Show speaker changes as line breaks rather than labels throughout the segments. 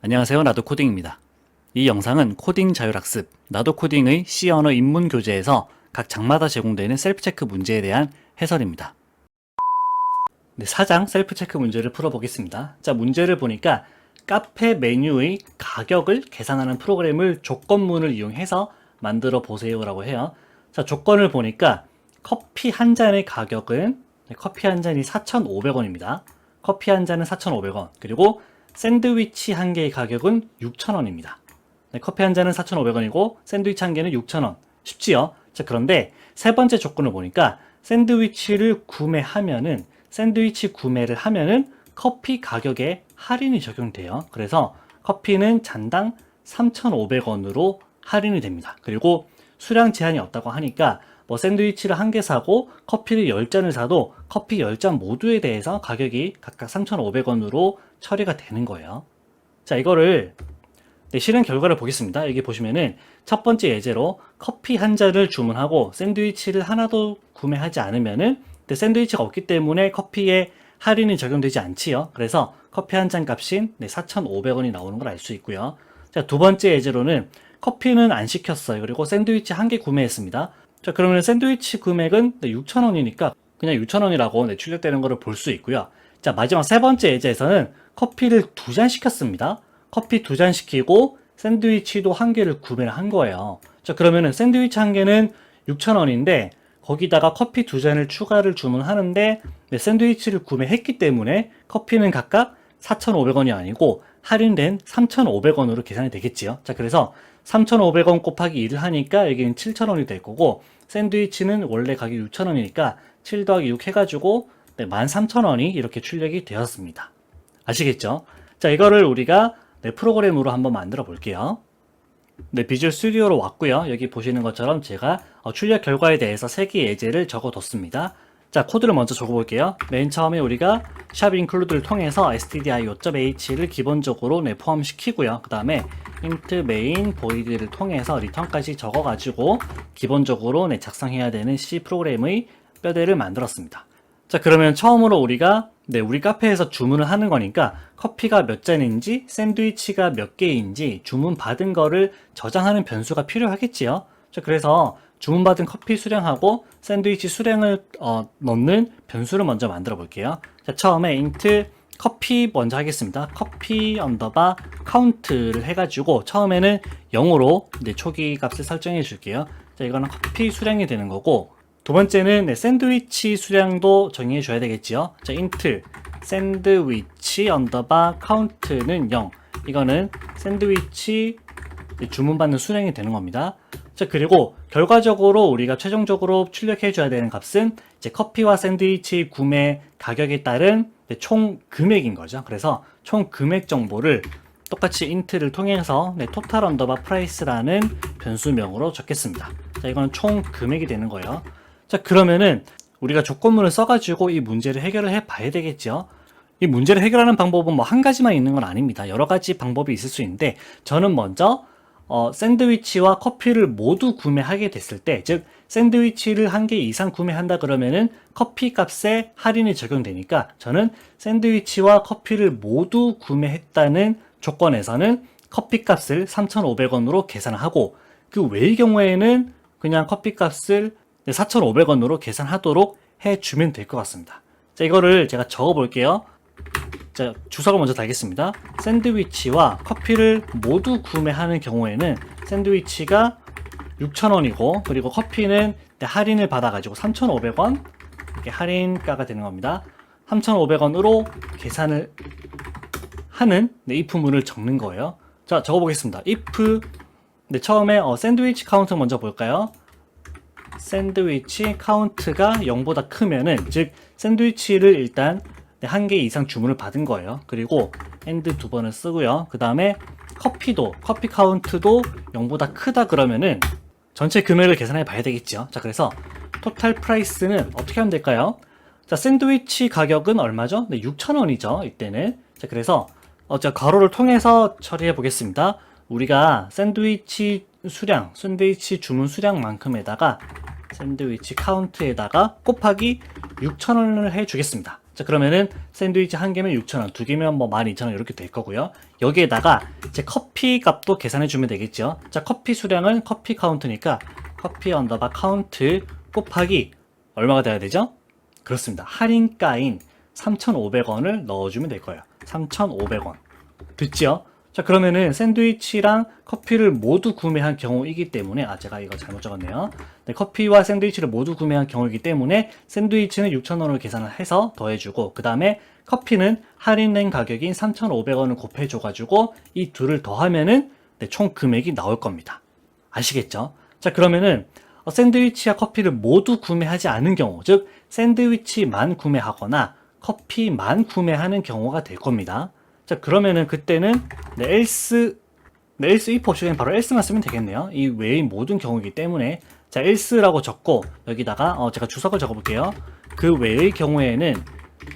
안녕하세요. 나도 코딩입니다. 이 영상은 코딩 자율학습, 나도 코딩의 C 언어 입문 교재에서 각 장마다 제공되는 셀프 체크 문제에 대한 해설입니다. 네, 4장 셀프 체크 문제를 풀어보겠습니다. 자, 문제를 보니까 카페 메뉴의 가격을 계산하는 프로그램을 조건문을 이용해서 만들어 보세요라고 해요. 자, 조건을 보니까 커피 한 잔의 가격은 네, 커피 한 잔이 4,500원입니다. 커피 한 잔은 4,500원. 그리고 샌드위치 한 개의 가격은 6,000원입니다. 네, 커피 한 잔은 4,500원이고 샌드위치 한 개는 6,000원. 쉽지요? 자, 그런데 세 번째 조건을 보니까 샌드위치를 구매하면은 샌드위치 구매를 하면은 커피 가격에 할인이 적용돼요. 그래서 커피는 잔당 3,500원으로 할인이 됩니다. 그리고 수량 제한이 없다고 하니까 뭐 샌드위치를 한 개 사고 커피를 10잔을 사도 커피 10잔 모두에 대해서 가격이 각각 3,500원으로 처리가 되는 거예요. 자, 이거를 네, 실행 결과를 보겠습니다. 여기 보시면은 첫 번째 예제로 커피 한 잔을 주문하고 샌드위치를 하나도 구매하지 않으면은 근데 샌드위치가 없기 때문에 커피에 할인이 적용되지 않지요. 그래서 커피 한 잔 값인 네, 4,500원이 나오는 걸 알 수 있고요. 자, 두 번째 예제로는 커피는 안 시켰어요. 그리고 샌드위치 한 개 구매했습니다. 자, 그러면 샌드위치 금액은 네, 6,000원이니까 그냥 6,000원이라고 네, 출력되는 것을 볼 수 있고요. 자, 마지막 세 번째 예제에서는 커피를 두 잔 시켰습니다. 커피 두 잔 시키고 샌드위치도 한 개를 구매를 한 거예요. 자, 그러면은 샌드위치 한 개는 6,000원인데 거기다가 커피 두 잔을 추가를 주문하는데 네, 샌드위치를 구매했기 때문에 커피는 각각 4,500원이 아니고 할인된 3,500원으로 계산이 되겠지요. 자, 그래서 3,500원 곱하기 1을 하니까 여기는 7,000원이 될 거고 샌드위치는 원래 가격이 6,000원이니까 7 더하기 6 해가지고 네, 13,000원이 이렇게 출력이 되었습니다. 아시겠죠? 자, 이거를 우리가 네, 프로그램으로 한번 만들어 볼게요. 네, 비주얼 스튜디오로 왔고요. 여기 보시는 것처럼 제가 어, 출력 결과에 대해서 3개 예제를 적어뒀습니다. 자, 코드를 먼저 적어볼게요. 맨 처음에 우리가 샵 include를 통해서 stdio.h를 기본적으로 네, 포함시키고요. 그 다음에 int main void를 통해서 return까지 적어가지고 기본적으로 네, 작성해야 되는 C 프로그램의 뼈대를 만들었습니다. 자, 그러면 처음으로 우리가 네, 우리 카페에서 주문을 하는 거니까 커피가 몇 잔인지 샌드위치가 몇 개인지 주문 받은 거를 저장하는 변수가 필요하겠지요. 자, 그래서 주문받은 커피 수량하고 샌드위치 수량을 어, 넣는 변수를 먼저 만들어 볼게요. 자, 처음에 int 커피 먼저 하겠습니다. 커피 언더바 카운트를 해가지고 처음에는 0으로 이제 초기 값을 설정해 줄게요. 자, 이거는 커피 수량이 되는 거고 두 번째는 네, 샌드위치 수량도 정의해 줘야 되겠지요. 자, int 샌드위치 언더바 카운트는 0. 이거는 샌드위치 주문받는 수량이 되는 겁니다. 자, 그리고 결과적으로 우리가 최종적으로 출력해 줘야 되는 값은 이제 커피와 샌드위치 구매 가격에 따른 네, 총 금액인 거죠. 그래서 총 금액 정보를 똑같이 int를 통해서 네, total 언더바 price라는 변수명으로 적겠습니다. 자, 이거는 총 금액이 되는 거예요. 자, 그러면은 우리가 조건문을 써가지고 이 문제를 해결을 해 봐야 되겠죠. 이 문제를 해결하는 방법은 뭐 한 가지만 있는 건 아닙니다. 여러 가지 방법이 있을 수 있는데 저는 먼저 어, 샌드위치와 커피를 모두 구매하게 됐을 때, 즉 샌드위치를 한 개 이상 구매한다 그러면은 커피 값에 할인이 적용되니까 저는 샌드위치와 커피를 모두 구매했다는 조건에서는 커피 값을 3,500원으로 계산하고 그 외의 경우에는 그냥 커피 값을 4,500원으로 계산하도록 해주면 될 것 같습니다. 자, 이거를 제가 적어 볼게요. 자, 주석을 먼저 달겠습니다. 샌드위치와 커피를 모두 구매하는 경우에는 샌드위치가 6,000원이고 그리고 커피는 할인을 받아가지고 3,500원 이렇게 할인가가 되는 겁니다. 3,500원으로 계산을 하는 네, if 문을 적는 거예요. 자, 적어보겠습니다. if 네, 처음에 어, 샌드위치 카운트 먼저 볼까요? 샌드위치 카운트가 0보다 크면은 즉 샌드위치를 일단 한 개 이상 주문을 받은 거예요. 그리고 and 두 번을 쓰고요. 그 다음에 커피도 커피 카운트도 0보다 크다 그러면은 전체 금액을 계산해 봐야 되겠죠. 자, 그래서 토탈 프라이스는 어떻게 하면 될까요? 자, 샌드위치 가격은 얼마죠? 네, 6,000원이죠. 이때는. 자, 그래서 어, 자, 가로를 통해서 처리해 보겠습니다. 우리가 샌드위치 수량, 샌드위치 주문 수량만큼에다가 샌드위치 카운트에다가 곱하기 6,000원을 해 주겠습니다. 자, 그러면은 샌드위치 한 개면 6,000원, 두 개면 뭐 12,000원 이렇게 될 거고요. 여기에다가 이제 커피 값도 계산해 주면 되겠죠. 자, 커피 수량은 커피 카운트니까 커피 언더바 카운트 곱하기 얼마가 돼야 되죠? 그렇습니다. 할인가인 3,500원을 넣어주면 될 거예요. 3,500원. 됐죠? 자, 그러면은 샌드위치랑 커피를 모두 구매한 경우이기 때문에, 아, 제가 이거 잘못 적었네요. 네, 커피와 샌드위치를 모두 구매한 경우이기 때문에 샌드위치는 6,000원으로 계산을 해서 더해주고, 그 다음에 커피는 할인된 가격인 3,500원을 곱해줘가지고, 이 둘을 더하면은 네, 총 금액이 나올 겁니다. 아시겠죠? 자, 그러면은 어, 샌드위치와 커피를 모두 구매하지 않은 경우, 즉 샌드위치만 구매하거나 커피만 구매하는 경우가 될 겁니다. 자, 그러면은 그때는 네, else 네, else if 없이는 바로 else만 쓰면 되겠네요. 이 외의 모든 경우이기 때문에 자, else라고 적고 여기다가 어, 제가 주석을 적어볼게요. 그 외의 경우에는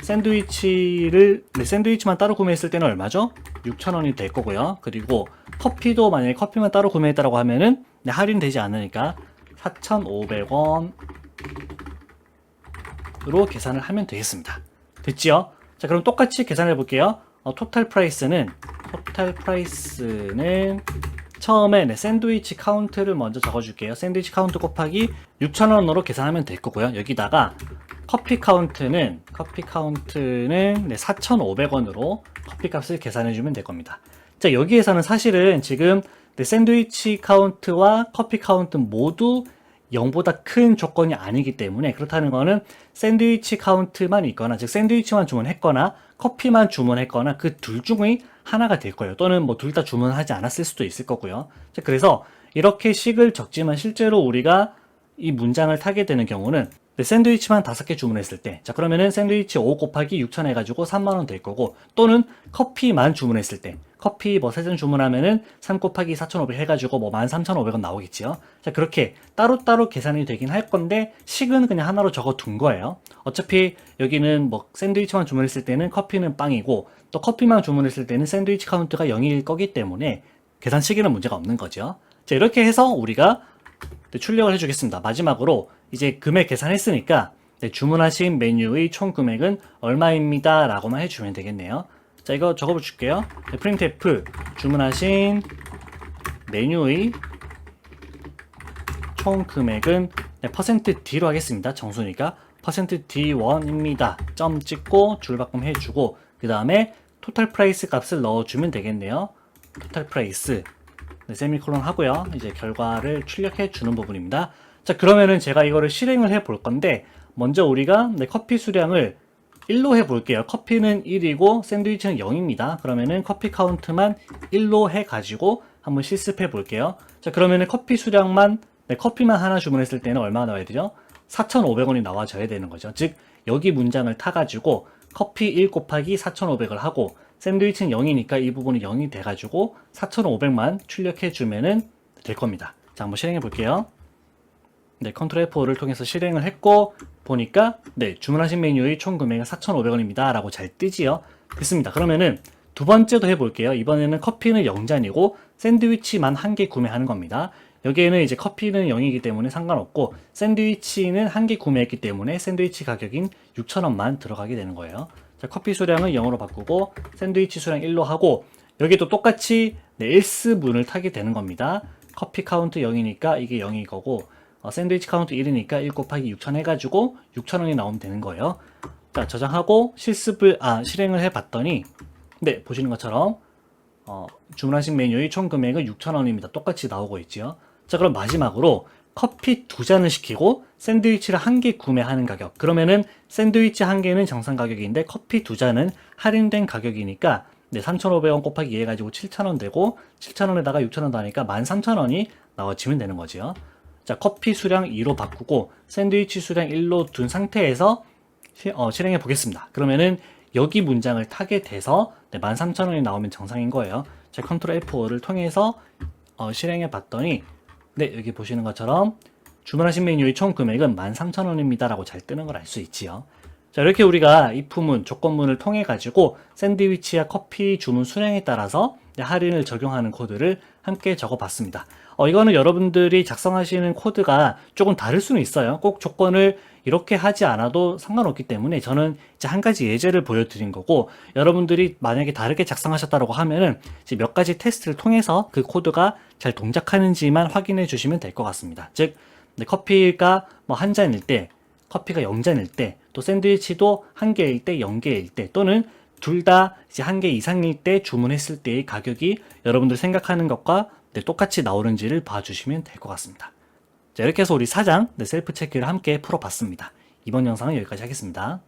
샌드위치를 네, 샌드위치만 따로 구매했을 때는 얼마죠? 6,000원이 될 거고요. 그리고 커피도 만약에 커피만 따로 구매했다라고 하면은 네, 할인되지 않으니까 4,500원으로 계산을 하면 되겠습니다. 됐지요? 자, 그럼 똑같이 계산해 볼게요. 어, 토탈 프라이스는 토탈 프라이스는 처음에 네, 샌드위치 카운트를 먼저 적어줄게요. 샌드위치 카운트 곱하기 6,000원으로 계산하면 될 거고요. 여기다가 커피 카운트는 커피 카운트는 네, 4,500원으로 커피 값을 계산해 주면 될 겁니다. 자, 여기에서는 사실은 지금 네, 샌드위치 카운트와 커피 카운트 모두 0보다 큰 조건이 아니기 때문에 그렇다는 거는 샌드위치 카운트만 있거나 즉 샌드위치만 주문했거나 커피만 주문했거나 그 둘 중의 하나가 될 거예요. 또는 뭐 둘 다 주문하지 않았을 수도 있을 거고요. 자, 그래서 이렇게 식을 적지만 실제로 우리가 이 문장을 타게 되는 경우는 네, 샌드위치만 다섯 개 주문했을 때, 자, 그러면은 샌드위치 5 곱하기 6천 해가지고 3만원 될 거고, 또는 커피만 주문했을 때, 커피 뭐 세 잔 주문하면은 3 곱하기 4,500 해가지고 뭐 13,500원 나오겠지요. 자, 그렇게 따로따로 계산이 되긴 할 건데, 식은 그냥 하나로 적어 둔 거예요. 어차피 여기는 뭐 샌드위치만 주문했을 때는 커피는 빵이고, 또 커피만 주문했을 때는 샌드위치 카운트가 0일 거기 때문에 계산 시기는 문제가 없는 거죠. 자, 이렇게 해서 우리가 네, 출력을 해주겠습니다. 마지막으로 이제 금액 계산했으니까 네, 주문하신 메뉴의 총 금액은 얼마입니다. 라고만 해주면 되겠네요. 자, 이거 적어 볼게요. 네, 프린트 F 주문하신 메뉴의 총 금액은 네, 퍼센트 %D로 하겠습니다. 정수니까 퍼센트 %D1입니다. 점 찍고 줄바꿈 해주고 그 다음에 토탈 프라이스 값을 넣어주면 되겠네요. 토탈 프라이스 네, 세미콜론 하고요. 이제 결과를 출력해 주는 부분입니다. 자, 그러면은 제가 이거를 실행을 해 볼 건데, 먼저 우리가 네, 커피 수량을 1로 해 볼게요. 커피는 1이고 샌드위치는 0입니다. 그러면은 커피 카운트만 1로 해 가지고 한번 실습해 볼게요. 자, 그러면은 커피 수량만 네, 커피만 하나 주문했을 때는 얼마 나와야 되죠? 4,500원이 나와줘야 되는 거죠. 즉, 여기 문장을 타 가지고 커피 1 곱하기 4,500을 하고 샌드위치는 0이니까 이 부분이 0이 돼가지고 4,500만 출력해주면 은 될 겁니다. 자, 한번 실행해 볼게요. 네, 컨트롤 F5를 통해서 실행을 했고, 보니까, 네, 주문하신 메뉴의 총 금액은 4,500원입니다. 라고 잘 뜨지요? 됐습니다. 그러면은 두 번째도 해볼게요. 이번에는 커피는 0잔이고, 샌드위치만 한 개 구매하는 겁니다. 여기에는 이제 커피는 0이기 때문에 상관없고, 샌드위치는 한 개 구매했기 때문에 샌드위치 가격인 6,000원만 들어가게 되는 거예요. 자, 커피 수량을 0으로 바꾸고 샌드위치 수량 1로 하고 여기도 똑같이 네, else 문을 타게 되는 겁니다. 커피 카운트 0이니까 이게 0일 거고 어, 샌드위치 카운트 1이니까 1 곱하기 6,000 해가지고 6,000원이 나오면 되는 거예요. 자, 저장하고 실습을 아 실행을 해봤더니 네 보시는 것처럼 어, 주문하신 메뉴의 총 금액은 6,000원입니다. 똑같이 나오고 있지요. 자, 그럼 마지막으로 커피 두 잔을 시키고 샌드위치를 한 개 구매하는 가격. 그러면은 샌드위치 한 개는 정상 가격인데 커피 두 잔은 할인된 가격이니까 네, 3,500원 곱하기 2 해가지고 7,000원 되고 7,000원에다가 6,000원 더하니까 13,000원이 나와지면 되는 거지요. 자, 커피 수량 2로 바꾸고 샌드위치 수량 1로 둔 상태에서 시, 어, 실행해 보겠습니다. 그러면은 여기 문장을 타게 돼서 네, 13,000원이 나오면 정상인 거예요. 자, 컨트롤 F5를 통해서 어, 실행해 봤더니 네, 여기 보시는 것처럼 주문하신 메뉴의 총 금액은 13,000원입니다. 라고 잘 뜨는 걸 알 수 있지요. 자, 이렇게 우리가 입후문, 조건문을 통해 가지고 샌드위치와 커피 주문 수량에 따라서 할인을 적용하는 코드를 함께 적어 봤습니다. 어, 이거는 여러분들이 작성하시는 코드가 조금 다를 수는 있어요. 꼭 조건을 이렇게 하지 않아도 상관없기 때문에 저는 이제 한 가지 예제를 보여드린 거고 여러분들이 만약에 다르게 작성하셨다고 하면은 이제 몇 가지 테스트를 통해서 그 코드가 잘 동작하는지만 확인해 주시면 될 것 같습니다. 즉, 네, 커피가 뭐 한 잔일 때, 커피가 0잔일 때, 또 샌드위치도 한 개일 때, 0개일 때, 또는 둘 다 이제 한 개 이상일 때 주문했을 때의 가격이 여러분들 생각하는 것과 네, 똑같이 나오는지를 봐주시면 될 것 같습니다. 자, 이렇게 해서 우리 사장 네, 셀프 체크를 함께 풀어봤습니다. 이번 영상은 여기까지 하겠습니다.